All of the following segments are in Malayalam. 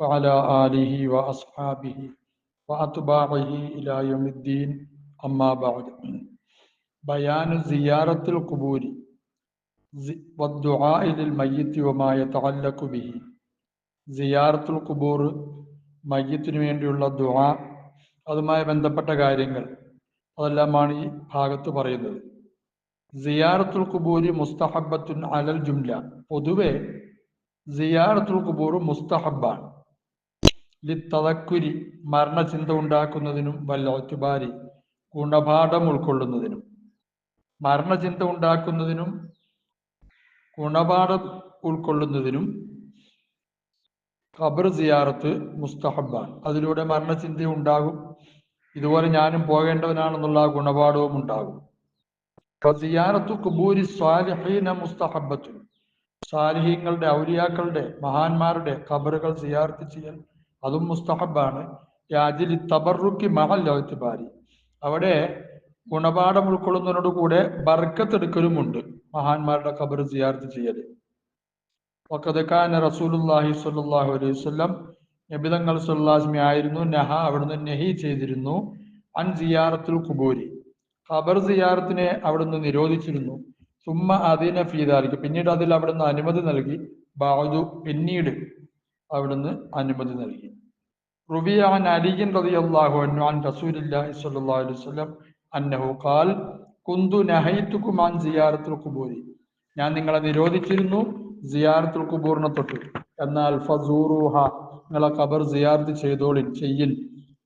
وعلى آله وأصحابه وأتباعه إلى يوم الدين أما بعد بيان زيارة القبور زي- والدعاء للميت وما يتعلق به സിയാറത്തുൽ കുബൂർ മയ്യത്തിനു വേണ്ടിയുള്ള ദുആ അതുമായി ബന്ധപ്പെട്ട കാര്യങ്ങൾ അതെല്ലാമാണ് ഈ ഭാഗത്ത് പറയുന്നത് സിയാറത്തുൽ കുബൂരി മുസ്തഹബത്തുൻ അലൽ ജുംല പൊതുവെ സിയാറത്തുൽ കുബൂർ മുസ്തഹബാണ് ലിത്തതക്കുരി മരണചിന്ത ഉണ്ടാക്കുന്നതിനും വല്ലോറ്റുബാരി ഗുണപാഠം ഉൾക്കൊള്ളുന്നതിനും. മരണചിന്ത ഉണ്ടാക്കുന്നതിനും ഗുണപാഠം ഉൾക്കൊള്ളുന്നതിനും ഖബർ സിയാറത്ത് മുസ്തഹബാണ് അതിലൂടെ മരണചിന്ത ഉണ്ടാകും. ഇതുപോലെ ഞാനും പോകേണ്ടവനാണെന്നുള്ള ഗുണപാഠവും ഉണ്ടാകും. സിയാറത്തു കുബൂരി സ്വാലിഹീന മുസ്തഹബത്തു സ്വാലിഹീങ്ങളുടെ ഔലിയാക്കളുടെ മഹാന്മാരുടെ ഖബറുകൾ സിയാർത്ത് ചെയ്യൽ അതും മുസ്തഹബാണ്. യാജിലി തബറുക്കി മഹൽ അവിടെ ഗുണപാഠം ഉൾക്കൊള്ളുന്നതിനോട് കൂടെ ബർക്കത്തെടുക്കലുമുണ്ട്. മഹാന്മാരുടെ ഖബർ സിയാർത്ത് ചെയ്യൽ ഒക്കതക്കാന റസൂലുല്ലാഹി സ്വല്ലല്ലാഹു അലൈഹി വസല്ലം നബിതങ്ങൾ സുല്ലാസ്മി ആയിരുന്നു. നഹ അവിടുന്ന് നെഹി ചെയ്തിരുന്നു. അൻ സിയാറത്തുൽ കുബൂരി ഖബർ സിയാറത്തിനെ അവിടുന്ന് നിരോധിച്ചിരുന്നു. സുമ്മ അദീന ഫീദാലിക്ക് പിന്നീട് അതിൽ അവിടുന്ന് അനുമതി നൽകി. ബാദു പിന്നീട് അവിടുന്ന് അനുമതി നൽകി. റുബിയ അൻ അലിയൻ റളിയല്ലാഹു അൻഹു അൻ റസൂലില്ലാഹി സ്വല്ലല്ലാഹു അലൈഹി വസല്ലം അന്നഹു ഖാൽ കുന്തു നഹൈതുകും അൻ സിയാറത്തുൽ കുബൂരി ഞാൻ നിങ്ങളെ നിരോധിച്ചിരുന്നു സിയാറത്തുൽ കുബൂറിനെ തൊട്ട്. എന്നാൽ ഫസൂറുഹ നിങ്ങളെ ഖബർ സിയാർത്ത് ചെയ്തോളിൻ ചെയ്യിൻ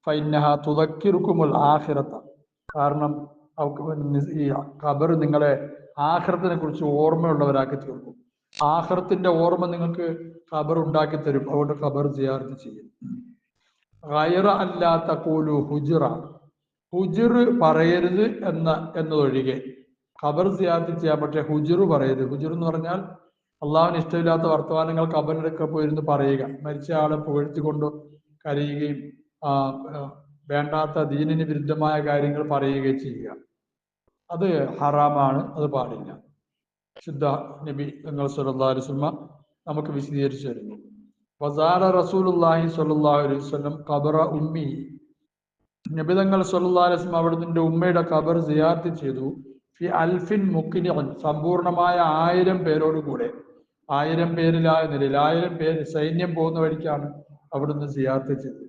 ഫൈനഹ തുതക്കിറുക്കുമുൽ ആഖിറത്ത. കാരണം ഈ ഖബർ നിങ്ങളെ ആഖിറത്തിനെ കുറിച്ച് ഓർമ്മയുള്ളവരാക്കി തീർക്കും. ആഖിറത്തിന്റെ ഓർമ്മ നിങ്ങൾക്ക് ഖബർ ഉണ്ടാക്കി തരും. അതുകൊണ്ട് ഖബർ ജിയാർത്ത് ചെയ്യും. ഗൈറ അല്ലാത്ത കൂലു ഹുജറ. ഹുജിർ പറയരുത് എന്ന എന്നതൊഴികെ. ഖബർ ജിയാർത്ത് ചെയ്യാം. പക്ഷെ ഹുജുർ പറയരുത്. ഹുജുർ എന്ന് പറഞ്ഞാൽ അള്ളാഹുവിന് ഇഷ്ടമില്ലാത്ത വർത്തമാനങ്ങൾ ഖബറിനൊക്കെ പോയിരുന്ന് പറയുക. മരിച്ച ആളെ പുകഴ്ത്തിക്കൊണ്ട് കരയുകയും വേണ്ടാത്ത ദീനിന് വിരുദ്ധമായ കാര്യങ്ങൾ പറയുകയും ചെയ്യുക. അത് ഹറാമാണ്. അത് പാടില്ല. ശുദ്ധ നബി തങ്ങൾ സല്ലല്ലാഹു വസല്ലമ നമുക്ക് വിശദീകരിച്ചു തരുന്നു. വസാറ റസൂലുള്ളാഹി സല്ലല്ലാഹു അലൈഹി വസല്ലം ഖബറ ഉമ്മി. നബി തങ്ങൾ സല്ലല്ലാഹു അലൈഹി വസല്ലം അവിടുത്തെ ഉമ്മയുടെ ഖബർ സിയാർത്ത് ചെയ്തു. ഫി അൽഫിൻ മുക്കിനിയൻ സമ്പൂർണമായ ആയിരം പേരോടുകൂടെ. ആയിരം പേരിലായ നിലയിൽ ആയിരം പേര് സൈന്യം പോകുന്ന വഴിക്കാണ് അവിടുന്ന് സിയാർത്ത് ചെയ്തത്.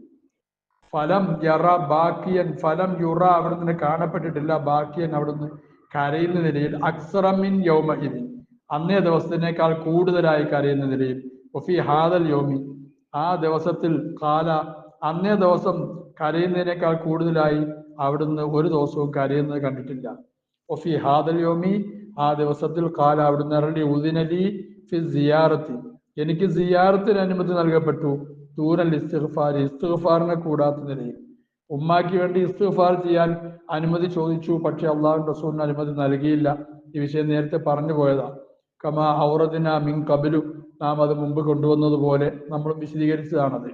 ഫലം യറ ബാക്കിയൻ ഫലം യുറ അവിടുന്ന് കാണപ്പെട്ടിട്ടില്ല ബാക്കിയൻ അവിടുന്ന് കരയുന്ന നിലയിൽ അക്സറമിൻ യൗമ ഇതി അന്നേ ദിവസത്തിനേക്കാൾ കൂടുതലായി കരയുന്ന നിലയിൽ. ഒഫി ഹാദൽ യോമി. ആ ദിവസത്തിൽ കാല അന്നേ ദിവസം കരയുന്നതിനേക്കാൾ കൂടുതലായി അവിടുന്ന് ഒരു ദിവസവും കരയുന്നത് കണ്ടിട്ടില്ല. ഒഫി ഹാദൽ യോമി. ആ ദിവസത്തിൽ കാല അവിടുന്ന് ഇറങ്ങി ഉദിനലി ഫി സിയാറത്തി. എനിക്ക് സിയാറത്തിന് അനുമതി നൽകപ്പെട്ടു. ദൂരൽ ഇസ്തിഗ്ഫാർ ഇസ്തിഗ്ഫാറിനെ കൂടാത്ത നിലയിൽ. ഉമ്മാക്ക് വേണ്ടി ഇസ്തിഗ്ഫാർ ചെയ്യാൻ അനുമതി ചോദിച്ചു. പക്ഷെ അള്ളാഹു റസൂലിന് അനുമതി നൽകിയില്ല. ഈ വിഷയം നേരത്തെ പറഞ്ഞു പോയതാ. കമാ ഔറദിന മിൻ കബിലു നാം അത് മുമ്പ് കൊണ്ടുവന്നതുപോലെ നമ്മൾ വിശദീകരിച്ചതാണത്.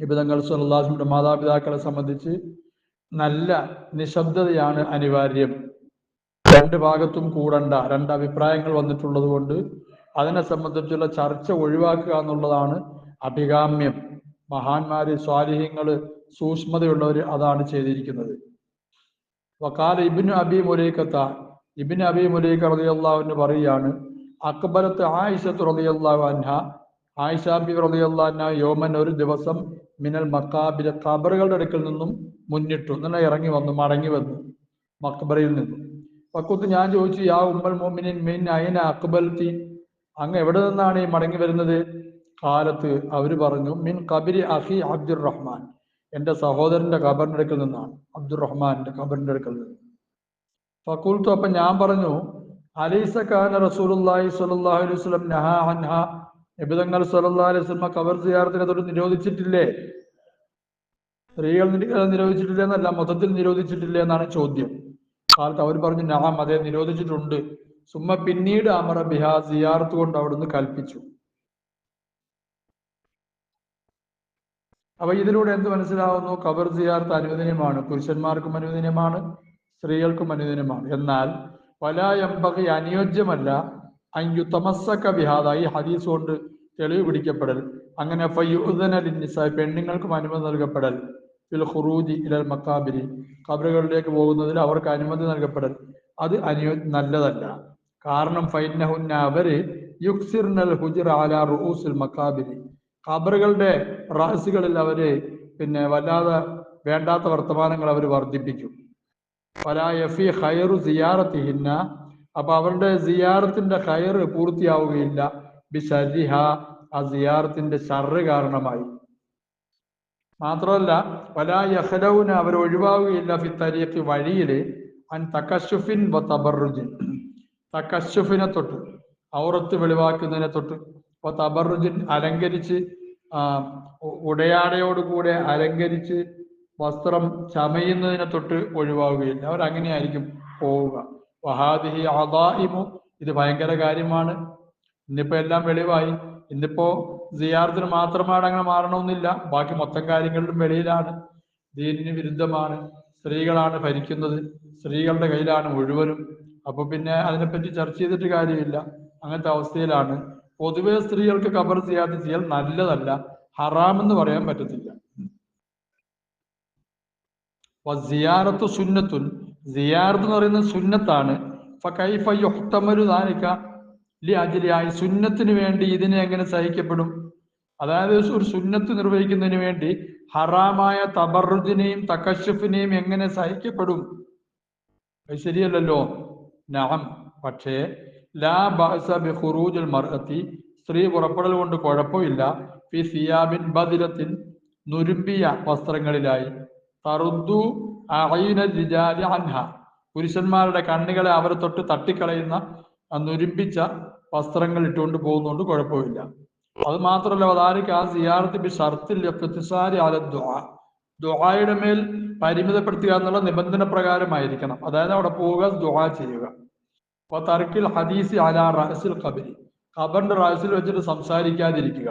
നിബിതങ്ങൾ സുല്ലാസിന്റെ മാതാപിതാക്കളെ സംബന്ധിച്ച് നല്ല നിശബ്ദതയാണ് അനിവാര്യം. രണ്ട് ഭാഗത്തും കൂടണ്ട. രണ്ട് അഭിപ്രായങ്ങൾ വന്നിട്ടുള്ളത് കൊണ്ട് അതിനെ സംബന്ധിച്ചുള്ള ചർച്ച ഒഴിവാക്കുക എന്നുള്ളതാണ് അഭികാമ്യം. മഹാന്മാര് സ്വാലിഹ്യങ്ങൾ സൂക്ഷ്മതയുള്ളവർ അതാണ് ചെയ്തിരിക്കുന്നത്. വക്കാല ഇബിൻ അബി മുലൈക്കത്ത ഇബിൻ അബി മുലൈക്ക റതിയല്ലാവിന് പറയുകയാണ് അക്ബരത്ത് ആയിഷത്ത് റളിയല്ലാഹു അൻഹ ആയിഷാബി ബി അന്ന യോമൻ ഒരു ദിവസം മിനൽ മക്കാബിലെ ഖബറുകളുടെ അടുക്കൽ നിന്നും മുന്നിട്ടു ഇങ്ങനെ ഇറങ്ങി വന്നു മടങ്ങി വന്നു മക്ബറയിൽ നിന്നും. പക്കുത്ത് ഞാൻ ചോദിച്ചു യാ ഉമ്മൽ മോമിനിൻ മിൻ അയിന അക്ബൽത്തി? അങ്ങ് എവിടെ നിന്നാണ് ഈ മടങ്ങി വരുന്നത്? കാലത്ത് അവർ പറഞ്ഞു മിൻ കബിരി അഹി അബ്ദുറഹ്മാൻ. എന്റെ സഹോദരന്റെ ഖബറിന്റെ അടുക്കൽ നിന്നാണ് അബ്ദുർ ഖബറിന്റെ അടുക്കൽ നിന്ന്. ഫക്കൂൽത്തു അപ്പൊ ഞാൻ പറഞ്ഞു അലീസ കാന റസൂലുള്ളാഹി സ്വല്ലല്ലാഹു അലൈഹി വസല്ലം നഹാ അൻഹ. സ്വല്ലല്ലാഹു അലൈഹി വസല്ലം കബർ സിയാറത്തിനെ തൊട്ട് നിരോധിച്ചിട്ടില്ലേ? സ്ത്രീകൾ നിരോധിച്ചിട്ടില്ലേ എന്നല്ല മൊത്തത്തിൽ നിരോധിച്ചിട്ടില്ലേ എന്നാണ് ചോദ്യം. കാലത്ത് അവർ പറഞ്ഞു നാം അതെ നിരോധിച്ചിട്ടുണ്ട്. സുമ്മ പിന്നീട് അമറ ബിഹാ സിയാർത്ത് കൊണ്ട് അവിടുന്ന് കൽപ്പിച്ചു. അപ്പൊ ഇതിലൂടെ എന്ത് മനസ്സിലാവുന്നു? കബർ സിയാർത്ത് അനുവദനീയമാണ് പുരുഷന്മാർക്കും അനുവദനീയമാണ് സ്ത്രീകൾക്കും അനുവദനീയമാണ് എന്നാൽ വലായമ്പകി അനുയോജ്യമല്ല. അയ്യുത്തമസ്സക്ക വിഹാദ ഈ ഹദീസ് കൊണ്ട് തെളിവ് പിടിക്കപ്പെടൽ. അങ്ങനെ പെണ്ണുങ്ങൾക്കും അനുമതി നൽകപ്പെടൽ. ഫിൽ ഖുറൂജി ഇലൽ മക്കാബിരി കബറുകളിലേക്ക് പോകുന്നതിൽ അവർക്ക് അനുമതി നൽകപ്പെടൽ. അത് അനുയോ നല്ലതല്ല. കാരണം ഫൈനഹുന്ന അവർ യുക്സിർനൽ ഹുജിർ അല റുഊസിൽ മക്കാബിരി ഖബറുകളുടെ റാസുകളിൽ അവർ പിന്നെ വല്ലാതെ വേണ്ടാത്ത വർത്തമാനങ്ങൾ അവർ വർദ്ധിപ്പിക്കും. ഫലാ യഫി ഖൈറു സിയാറത്തിഹിന്ന. അപ്പൊ അവരുടെ സിയാറത്തിന്റെ ഖൈർ പൂർത്തിയാവുകയില്ല. ബിഷരിഹ ആ സിയാറത്തിന്റെ ഷർറ് കാരണമായി. മാത്രമല്ല പല യഹ്ലൗന അവർ ഒഴിവാവുകയില്ല ഫി തരീഖി വഴിയിൽ അൻ തക്കശുഫിൻ തബറുജിൻ തക്കശുഫിനെ തൊട്ട് ഔറത്ത് വെളിവാക്കുന്നതിനെ തൊട്ട്. തബറുജിൻ അലങ്കരിച്ച് ഉടയാടയോടുകൂടെ അലങ്കരിച്ച് വസ്ത്രം ചമയുന്നതിനെ തൊട്ട് ഒഴിവാകുകയില്ല അവർ അങ്ങനെയായിരിക്കും പോവുക. വഹാദിഹി അദായിമു ഇത് ഭയങ്കര കാര്യമാണ്. ഇന്നിപ്പോ എല്ലാം വെളിവായി. ഇന്നിപ്പോ സിയാർത്തിന് മാത്രമാണ് അങ്ങനെ മാറണമെന്നില്ല. ബാക്കി മൊത്തം കാര്യങ്ങളിലും വെളിയിലാണ്. ദീനിന് വിരുദ്ധമാണ്. സ്ത്രീകളാണ് ഭരിക്കുന്നത്. സ്ത്രീകളുടെ കയ്യിലാണ് മുഴുവനും. അപ്പൊ പിന്നെ അതിനെപ്പറ്റി ചർച്ച ചെയ്തിട്ട് കാര്യമില്ല. അങ്ങനത്തെ അവസ്ഥയിലാണ്. പൊതുവെ സ്ത്രീകൾക്ക് കബർ സിയാത്ത് ചെയ്യൽ നല്ലതല്ല. ഹറാമെന്ന് പറയാൻ പറ്റത്തില്ല. സിയാറത്ത് സുന്നത്തുൻ. സിയാറത്ത് എന്ന് പറയുന്നത് സുന്നത്താണ്. സുന്നത്തിന് വേണ്ടി ഇതിനെ എങ്ങനെ സഹിക്കപ്പെടും? അതായത് ഒരു സുന്നത്ത് നിർവഹിക്കുന്നതിന് വേണ്ടി ഹറാമായ തബറുദിനെയും തക്കശുഫിനെയും എങ്ങനെ സഹിക്കപ്പെടും? ശരിയല്ലല്ലോ. നഅം പക്ഷേ ലാ ബഅസ ബി ഖുറൂജുൽ മർഅത്തി. സ്ത്രീ പുറപ്പെടൽ കൊണ്ട് കുഴപ്പമില്ല. ഫി സിയാബിൻ ബദിലത്തിൻ നുരുമ്പിയ വസ്ത്രങ്ങളിലായി. തറുദ്ദു അഅയുന റിജാലി അൻഹ. പുരുഷന്മാരുടെ കണ്ണുകളെ അവരെ തൊട്ട് തട്ടിക്കളയുന്ന നുരുമ്പിച്ച വസ്ത്രങ്ങൾ ഇട്ടുകൊണ്ട് പോകുന്നതുകൊണ്ട് കുഴപ്പമില്ല. അത് മാത്രമല്ല വദാലിക ആ സിയാർത്തി ബി ഷർത്തിൽ ഇഖ്തിസാരി അല ദുആ. ദുആയുടെ മേൽ പരിമിതപ്പെടുത്തുക എന്നുള്ള നിബന്ധന പ്രകാരമായിരിക്കണം. അതായത് അവിടെ പോവുക ദുആ ചെയ്യുക. അപ്പൊ തർക്കിൽ ഹദീസ് അല റഹസിൽ കബരി കബറിന്റെ റഹസിൽ വെച്ചിട്ട് സംസാരിക്കാതിരിക്കുക.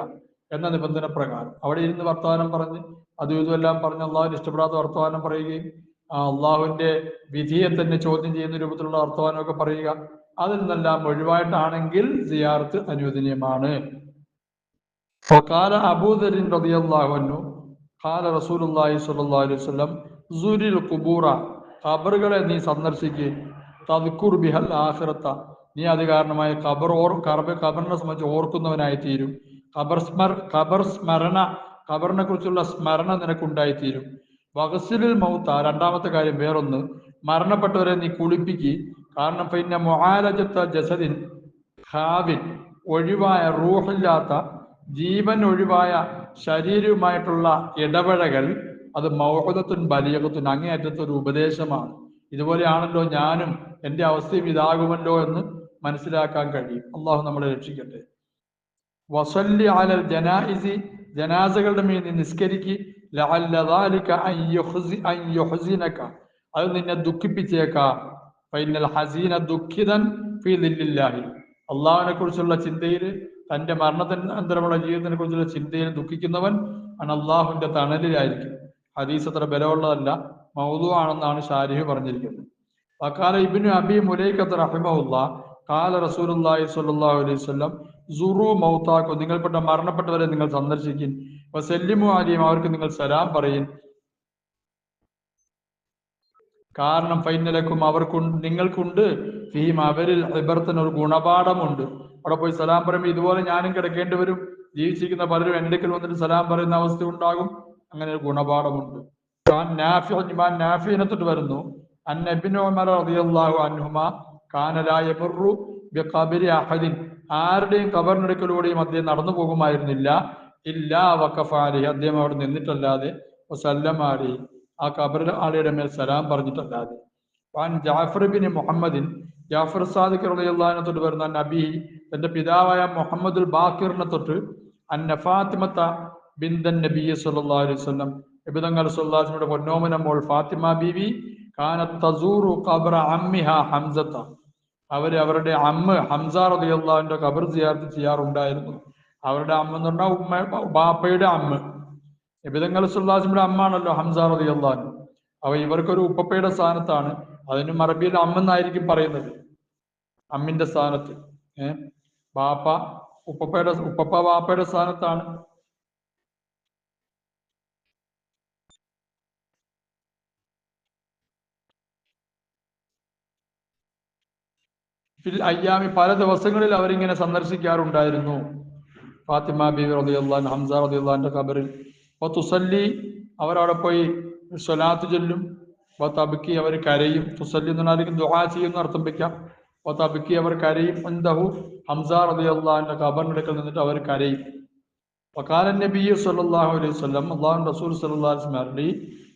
എന്ന നിബന്ധന പ്രകാരം. അവിടെ ഇരുന്ന് വർത്തമാനം പറഞ്ഞ് അതും ഇതുമെല്ലാം പറഞ്ഞ് അള്ളാഹുവിന് ഇഷ്ടപ്പെടാത്ത വർത്തമാനം പറയുകയും അള്ളാഹുവിന്റെ വിധിയെ തന്നെ ചോദ്യം ചെയ്യുന്ന രൂപത്തിലുള്ള വർത്തമാനമൊക്കെ പറയുക. അതിൽ നിന്നെല്ലാം ഒഴിവായിട്ടാണെങ്കിൽ സിയാർത്ത് അനുവദനീയമാണ്. അബൂദരിൻ അലൈഹി വസല്ലം ഖബറുകളെ നീ സന്ദർശിക്കുകയും തദ്ക്കുർ നീ അത് കാരണമായ ഖബർ ഓർ ഖബർ ഖബറിനെ സംബന്ധിച്ച് ഓർക്കുന്നവനായി തീരും ഖബർ സ്മർ ഖബർ സ്മരണ ഖബറിനെ കുറിച്ചുള്ള സ്മരണ നിനക്കുണ്ടായിത്തീരും. വഹസിലിൽ മൗത്ത രണ്ടാമത്തെ കാര്യം വേറൊന്ന്. മരണപ്പെട്ടവരെ നീ കുളിപ്പിക്കി. കാരണം പിന്നെ മൊഹാലജത്ത ജസദിൻ ഖാവിൻ ഒഴിവായ റൂഹില്ലാത്ത ജീവൻ ഒഴിവായ ശരീരവുമായിട്ടുള്ള ഇടപഴകൽ അത് മൗഹദത്തുൻ ബലിയകത്തുൻ അങ്ങേയറ്റത്തെ ഒരു ഉപദേശമാണ്. ഇതുപോലെയാണല്ലോ ഞാനും എന്റെ അവസ്ഥയും ഇതാകുമല്ലോ എന്ന് മനസ്സിലാക്കാൻ കഴിയും. അള്ളാഹു നമ്മളെ രക്ഷിക്കട്ടെ. വസല്ലി അലൽ ജനായിസി ജനാസകളുടെ മേൽ നീ നിസ്കരിക്ക്. അത് നിന്നെ ദുഃഖിപ്പിച്ചേക്കാം. ഹസീന ദുഃഖിതൻ അള്ളാഹുവിനെ കുറിച്ചുള്ള ചിന്തയിൽ തന്റെ മരണത്തിന് അന്തരമുള്ള ജീവിതത്തിനെ കുറിച്ചുള്ള ചിന്തയിൽ ദുഃഖിക്കുന്നവൻ ആണ് അള്ളാഹുവിന്റെ തണലിലായിരിക്കും. ഹദീസ് അത്ര ബലമുള്ളതല്ല. മൗതു ആണെന്നാണ് ഷാരിഹ് പറഞ്ഞിരിക്കുന്നത്. വക്കാല ഇബിനു അബി മുലൈഖത്ത് റഹിമുള്ള കാല റസൂൽ സ്വല്ലല്ലാഹു അലൈഹി വസല്ലം സുറു മൗത്താക്കും നിങ്ങൾപ്പെട്ട മരണപ്പെട്ടവരെ നിങ്ങൾ സന്ദർശിക്കും വസല്ലിമു അലിയും അവർക്ക് നിങ്ങൾ സലാം പറയും കാരണം ഫൈനലക്കും അവർക്കുണ്ട് നിങ്ങൾക്കുണ്ട്. ഫീം അവരിൽ ഇബർത്തിന് ഒരു ഗുണപാഠമുണ്ട്. അവിടെ പോയി സലാം പറയുമ്പോൾ ഇതുപോലെ ഞാനും കിടക്കേണ്ടി വരും. ജീവിച്ചിരിക്കുന്ന പലരും എന്റെ വന്നിട്ട് സലാം പറയുന്ന അവസ്ഥ ഉണ്ടാകും. അങ്ങനെ ഒരു ഗുണപാഠമുണ്ട്. നാഫി ഇമാൻ വരുന്നു. അൻ ഉമർ റളിയല്ലാഹു അഹദിൻ. ആരുടെയും കബറിനടുക്കലൂടെയും അദ്ദേഹം നടന്നു പോകുമായിരുന്നില്ല. ഇല്ലാ വക്കഫാലി അദ്ദേഹം അവിടെ നിന്നിട്ടല്ലാതെ സല്ലമാലി ആ കബറിൽ ആളുടെ മേൽ സലാം പറഞ്ഞിട്ടല്ലാതെ. വാൻ ജാഫർ ബിൻ മുഹമ്മദിൻ ജാഫർ സാദിഖ് റളിയല്ലാഹു അൻഹു തൊട്ട് വരുന്ന നബി തന്റെ പിതാവായ മുഹമ്മദുൽ ബാക്കിറിനെ തൊട്ട് അന്ന ഫാത്തിമത്ത ബിന്ദൻ നബി സല്ലല്ലാഹു അലൈഹി വസല്ലം നബിതങ്ങൾ സുല്ലാസിനോട് പൊന്നോമനം മോൾ ഫാത്തിമ ബീവി കാനത്ത് തസൂറു ഖബറ അമ്മിഹ ഹംസത്ത. അവർ അവരുടെ അമ്മ ഹംസ റളിയല്ലാഹുവിന്റെ ഖബർ സിയാറത്ത് ചെയ്യാറുണ്ടായിരുന്നു. അവരുടെ അമ്മ എന്ന് പറഞ്ഞാൽ ഉമ്മ ബാപ്പയുടെ അമ്മ. എബിതങ്ങൾ സല്ലല്ലാഹുവിന്റെ അമ്മാണല്ലോ ഹംസ റളിയല്ലാഹു അവ ഇവർക്കൊരു ഉപ്പപ്പയുടെ സ്ഥാനത്താണ്. അതിന് അറബിയിൽ അമ്മ എന്നായിരിക്കും പറയുന്നത്. അമ്മിന്റെ സ്ഥാനത്ത്. ഏഹ് ബാപ്പ ഉപ്പപ്പയുടെ ഉപ്പപ്പ ബാപ്പയുടെ സ്ഥാനത്താണ്. ഫിൽ അയ്യാമി പല ദിവസങ്ങളിൽ അവരിങ്ങനെ സന്ദർശിക്കാറുണ്ടായിരുന്നു. ഫാത്തിമ ബീവി റബിയുള്ള ഹംസ റബിയുള്ള ഖബറിൽ. തുസല്ലി അവരവിടെ പോയി സ്വലാത്ത് ചൊല്ലും. അപ്പൊ തബുക്കി അവർ കരയും. തുസല്ലി എന്ന് പറഞ്ഞാൽ ദുആ ചെയ്യുന്ന അർത്ഥം വയ്ക്കാം അപ്പൊ തബുക്കി അവർ കരയും. എന്തഹു ഹംസ റബിയുള്ള ഖബറിനടുക്കൽ നിന്നിട്ട് അവർ കരയും. വക്കാല നബി സല്ലല്ലാഹു അലൈഹി വസല്ലം അള്ളാഹു റസൂൽ വസല്ലം അരുളി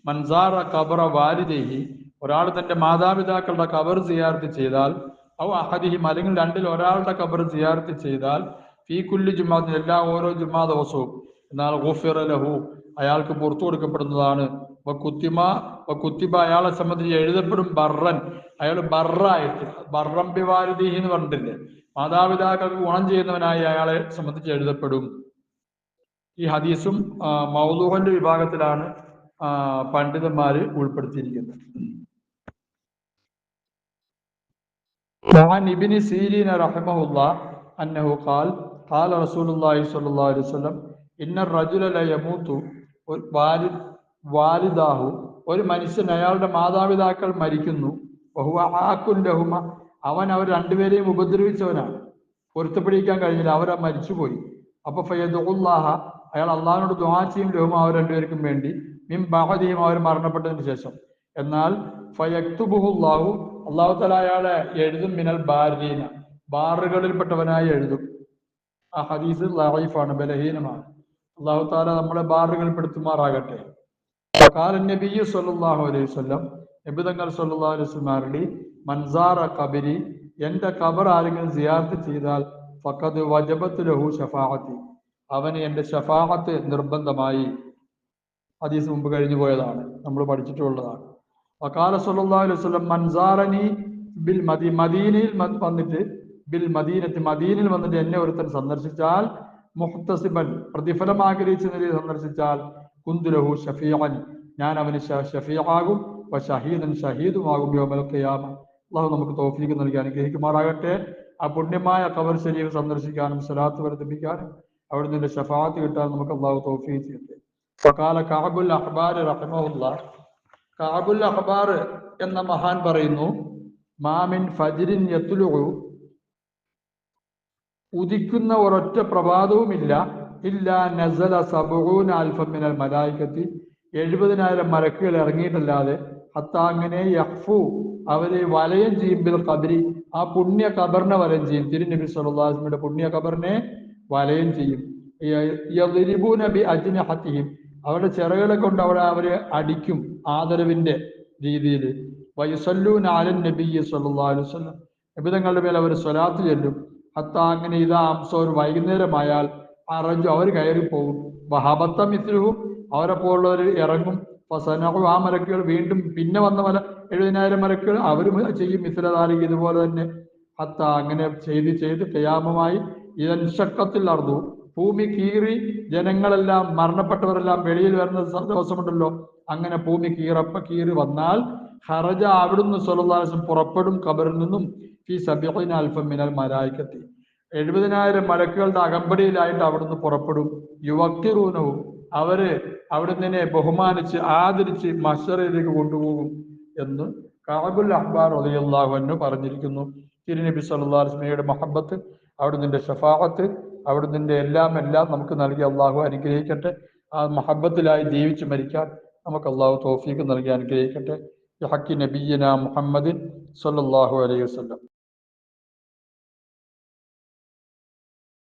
മൻസാറ ഖബറ വാരിദേഹി ഒരാൾ തന്റെ മാതാപിതാക്കളുടെ ഖബർ സിയാർത്ത് ചെയ്താൽ ഔ അഹദിഹിം അല്ലെങ്കിൽ രണ്ടിൽ ഒരാളുടെ കബർ സിയാർത്ത് ചെയ്താൽ ഫീ കുല്ലു ജുമാത്തിന് എല്ലാ ഓരോ ജുമാ ദിവസവും. എന്നാൽ ഗുഫിറ ലഹു അയാൾക്ക് പുറത്തു കൊടുക്കപ്പെടുന്നതാണ്. കുത്തിമ കുത്തിബ അയാളെ സംബന്ധിച്ച് എഴുതപ്പെടും ബർറൻ അയാൾ ബർറായിട്ട് ബർറം ബിവാരുദീഹി എന്ന് പറഞ്ഞിട്ടില്ലേ? മാതാപിതാക്കൾക്ക് ഗുണം ചെയ്യുന്നവനായി അയാളെ സംബന്ധിച്ച് എഴുതപ്പെടും. ഈ ഹദീസും മൗലൂഹന്റെ വിഭാഗത്തിലാണ് പണ്ഡിതന്മാര് ഉൾപ്പെടുത്തിയിരിക്കുന്നത്. وعن ابن سيرين رحمه الله أنه قال قال رسول الله صلى الله عليه وسلم إن الرجل لا يموت വാലിദ് വാലിദാഹു ഒരു മനുഷ്യൻ അയാളുടെ മാതാപിതാക്കൾ മരിക്കുന്നു ബഹുവ ആക്കുൻ ലഹുമ അവൻ അവർ രണ്ടുപേരെയും ഉപദ്രവിച്ചവനാണ് പൊരുത്തപ്പെടിക്കാൻ കഴിഞ്ഞില്ല അവരാ മരിച്ചുപോയി അപ്പൊ ഫയ്യദുല്ലാഹ അയാൾ അള്ളാഹിനോട് ദുആ ചെയ്യും ലഹുമ അവർ രണ്ടുപേർക്കും വേണ്ടി മിം ബഹദിയും അവർ മരണപ്പെട്ടതിന് ശേഷം എന്നാൽ ഫയക്തുബുഹുല്ലാഹു അള്ളാഹു തല അയാളെ എഴുതും മിനൽ ബാരീന ബാറുകളിൽപ്പെട്ടവനായി എഴുതും. ആ ഹദീസ് ലൈഫാണ് ബലഹീനമാണ്. അള്ളാഹു താല നമ്മളെ ബാറുകളിൽ പെടുത്തുമാറാകട്ടെ നബി സല്ലല്ലാഹു അലൈഹി നബി തങ്ങൾ സല്ലല്ലാഹു അലൈഹി അരുളി മൻസാറ കബരി കബർ ആരെങ്കിലും സിയാർത്ത് ചെയ്താൽ ഫഖദ് വജബത്ത് ലഹു ഷഫാഹത്തി അവന് എന്റെ ഷഫാഹത്ത് നിർബന്ധമായി ഹദീസ് മുമ്പ് കഴിഞ്ഞു പോയതാണ് നമ്മൾ പഠിച്ചിട്ടുള്ളതാണ്. വക്കാല സല്ലല്ലാഹു അലൈഹി വസല്ലം മൻസാറനി ബിൽ മദി മദീനയിൽ വന്നിട്ട് ബിൽ മദീനത്ത് മദീനയിൽ വന്നിട്ട് എന്നെ ഒരുത്തൻ സന്ദർശിച്ചാൽ മുഹ്തസിബൻ പ്രതിഫലം ആഗ്രഹിച്ച നിലയിൽ സന്ദർശിച്ചാൽ കുന്തുലഹു ഷഫീഅൻ ഞാൻ അവന് ഷഫീആകും ഷഹീദൻ ഷഹീദുമാകും യോമൽ ഖിയാമ. അള്ളാഹു നമുക്ക് തൗഫീഖ് നൽകി അനുഗ്രഹിക്കുമാറാകട്ടെ. ആ പുണ്യമായ കബർ ശരീരം സന്ദർശിക്കാനും സ്വലാത്ത് വർദ്ധിപ്പിക്കാനും അവിടെ നിന്റെ ഷഫാത്ത് കിട്ടാൻ നമുക്ക് അള്ളാഹു തൗഫീഖ് ചെയ്യട്ടെ. വക്കാല കഅബുൽ അഹ്ബാർ റഹിമഹുല്ലാ കാബുൽ അഹബാർ എന്ന മഹാൻ പറയുന്നു മാമിൻ ഫജിരിൻ യത്തുലുഹു ഉദിക്കുന്ന ഒരൊറ്റ പ്രഭാതവുമില്ല. ഇല്ല നസല സബുഹൂൻ അൽഫമിനൽ മലായിക്കത്തി. എഴുപതിനായിരം മരക്കുകൾ ഇറങ്ങിയിട്ടല്ലാതെ ഹത്താ അങ്ങനെ യഹ്ഫു അവരെ വലയം ചെയ്യും ബിൽ കബരി ആ പുണ്യ കബറിനെ വലയം ചെയ്യും. തിരുനബി സല്ലല്ലാഹുവിന്റെ പുണ്യ കബറിനെ വലയം ചെയ്യും. യദ്രിബൂന ബി അവരുടെ ചിറകളെ കൊണ്ട് അവർ അവരെ അടിക്കും ആദരവിന്റെ രീതിയിൽ. വയുസല്ലൂൻ ആലൻ നബി വസല്ലം. നബിതങ്ങളുടെ മേൽ അവർ സ്വലാത്ത് ചെല്ലും. ഹത്ത അങ്ങനെ ഇതാ അംസ ഒരു വൈകുന്നേരമായാൽ അറഞ്ചു അവർ കയറിപ്പോകും വഹബത്ത മിസ്ലുഹും അവരെ പോലുള്ളവർ ഇറങ്ങും. ഫസനഹു ആ മലക്കുകൾ വീണ്ടും പിന്നെ വന്ന മല എഴുപതിനായിരം മലക്കുകൾ അവരും ചെയ്യും. മിസ്ലതാലിക്ക് ഇതുപോലെ തന്നെ ഹത്ത അങ്ങനെ ചെയ്ത് ചെയ്ത് കയാമമായി ഇതൻഷക്കത്തിൽ അർന്നു ഭൂമി കീറി ജനങ്ങളെല്ലാം മരണപ്പെട്ടവരെല്ലാം വെളിയിൽ വരുന്ന ദിവസമുണ്ടല്ലോ. അങ്ങനെ ഭൂമി കീറപ്പ കീറി വന്നാൽ ഹറജ അവിടുന്ന് സ്വലദാസം പുറപ്പെടും കബറിൽ നിന്നും. ഈ സബിഹിൻ അൽഫം മിനൽ മലായിക്കത്തി. എഴുപതിനായിരം മലക്കുകളുടെ അകമ്പടിയിലായിട്ട് അവിടുന്ന് പുറപ്പെടും. യുവക്തിറൂനവും അവർ അവിടുന്ന് ബഹുമാനിച്ച് ആദരിച്ച് മഷറയിലേക്ക് കൊണ്ടുപോകും എന്ന് കാബുൽ അഹ്ബാർ അലിയുള്ള പറഞ്ഞിരിക്കുന്നു. തിരുനബി വസല്ലമയുടെ മഹബത്ത് അവിടുന്ന് ഷഫാഅത്ത് അവിടുന്ന് എല്ലാം എല്ലാം നമുക്ക് നൽകി അള്ളാഹു അനുഗ്രഹിക്കട്ടെ. ആ മഹബത്തിലായി ജീവിച്ച് മരിക്കാൻ നമുക്ക് അള്ളാഹു തോഫീക്ക് നൽകി അനുഗ്രഹിക്കട്ടെ. ഹക്കി നബീന മുഹമ്മദിൻ സല്ലാഹു അലൈഹി വസല്ലം.